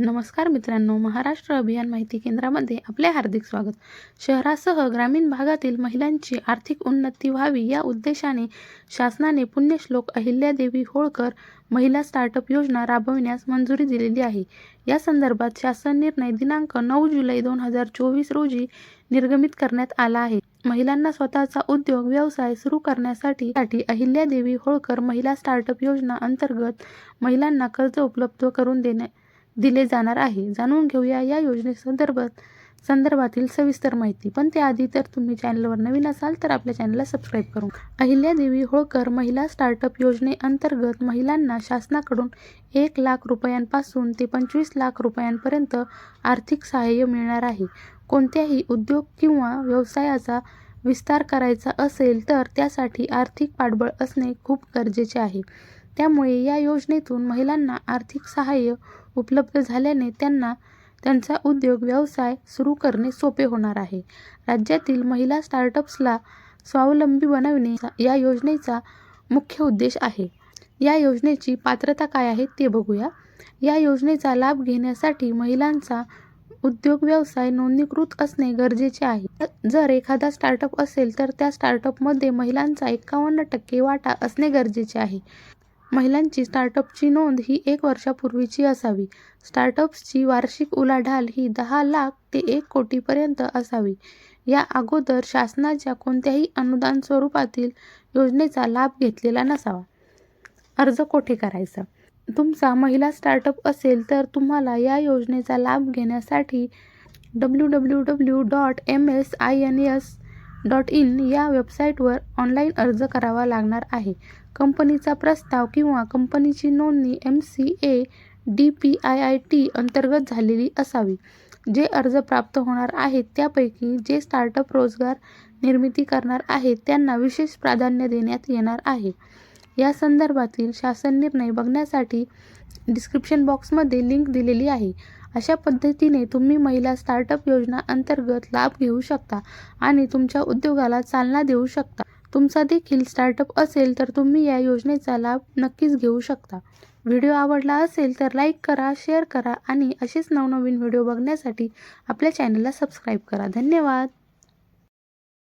नमस्कार मित्रांनो महाराष्ट्र अभियान माहिती केंद्रामध्ये आपले हार्दिक स्वागत. शहरासह ग्रामीण भागातील महिलांची आर्थिक उन्नती व्हावी या उद्देशाने शासनाने पुण्यश्लोक अहिल्यादेवी होळकर महिला स्टार्टअप योजना राबविण्यास मंजुरी दिलेली आहे. या संदर्भात शासन निर्णय दिनांक नऊ जुलै दोन हजार चोवीस रोजी निर्गमित करण्यात आला आहे. महिलांना स्वतःचा उद्योग व्यवसाय सुरू करण्यासाठी साठी अहिल्यादेवी होळकर महिला स्टार्टअप योजना अंतर्गत महिलांना कर्ज उपलब्ध करून देणे दिले जाणार आहे. जाणून घेऊया या योजनेसंदर्भात संदर्भातील सविस्तर माहिती. पण त्याआधी तर तुम्ही चॅनलवर नवीन असाल तर आपल्या चॅनलला सबस्क्राईब करून अहिल्यादेवी होळकर महिला स्टार्टअप योजनेअंतर्गत महिलांना शासनाकडून एक लाख रुपयांपासून ते पंचवीस लाख रुपयांपर्यंत आर्थिक सहाय्य मिळणार आहे. कोणत्याही उद्योग किंवा व्यवसायाचा विस्तार करायचा असेल तर त्यासाठी आर्थिक पाठबळ असणे खूप गरजेचे आहे. त्यामुळे या योजनेतून महिलांना आर्थिक सहाय्य उपलब्ध झाल्याने त्यांना त्यांचा उद्योग व्यवसाय सुरू करणे सोपे होणार आहे. राज्यातील महिला स्टार्टअप्सला स्वावलंबी बनविणे या योजनेचा मुख्य उद्देश आहे. या योजनेची पात्रता काय आहे ते बघूया. या योजनेचा लाभ घेण्यासाठी महिलांचा उद्योग व्यवसाय नोंदणीकृत असणे गरजेचे आहे. जर एखादा स्टार्टअप असेल तर त्या स्टार्टअपमध्ये महिलांचा एकावन्न टक्के वाटा असणे गरजेचे आहे. महिलांची स्टार्टअपची नोंद ही एक वर्षापूर्वीची असावी. स्टार्टअप्सची वार्षिक उलाढाल ही दहा लाख ते एक कोटीपर्यंत असावी. या अगोदर शासनाच्या कोणत्याही अनुदान स्वरूपातील योजनेचा लाभ घेतलेला नसावा. अर्ज कोठे करायचा? तुमचा महिला स्टार्टअप असेल तर तुम्हाला या योजनेचा लाभ घेण्यासाठी W W W dot M S I N S dot in या वेबसाईटवर ऑनलाईन अर्ज करावा लागणार आहे. कंपनीचा प्रस्ताव किंवा कंपनीची नोंदणी M C A D P I I T अंतर्गत झालेली असावी. जे अर्ज प्राप्त होणार आहेत त्यापैकी जे स्टार्टअप रोजगार निर्मिती करणार आहेत त्यांना विशेष प्राधान्य देण्यात येणार आहे. या संदर्भातील शासन निर्णय बघण्यासाठी डिस्क्रिप्शन बॉक्समध्ये लिंक दिलेली आहे. अशा पद्धतीने तुम्ही महिला स्टार्टअप योजना अंतर्गत लाभ घेऊ शकता आणि तुमच्या उद्योगाला चालना देऊ शकता. तुमचा देखील स्टार्टअप असेल तर तुम्ही या योजनेचा लाभ नक्कीच घेऊ शकता. व्हिडिओ आवडला असेल तर लाईक करा शेअर करा आणि असेच नवनवीन व्हिडिओ बघण्यासाठी आपल्या चॅनलला सबस्क्राईब करा. धन्यवाद!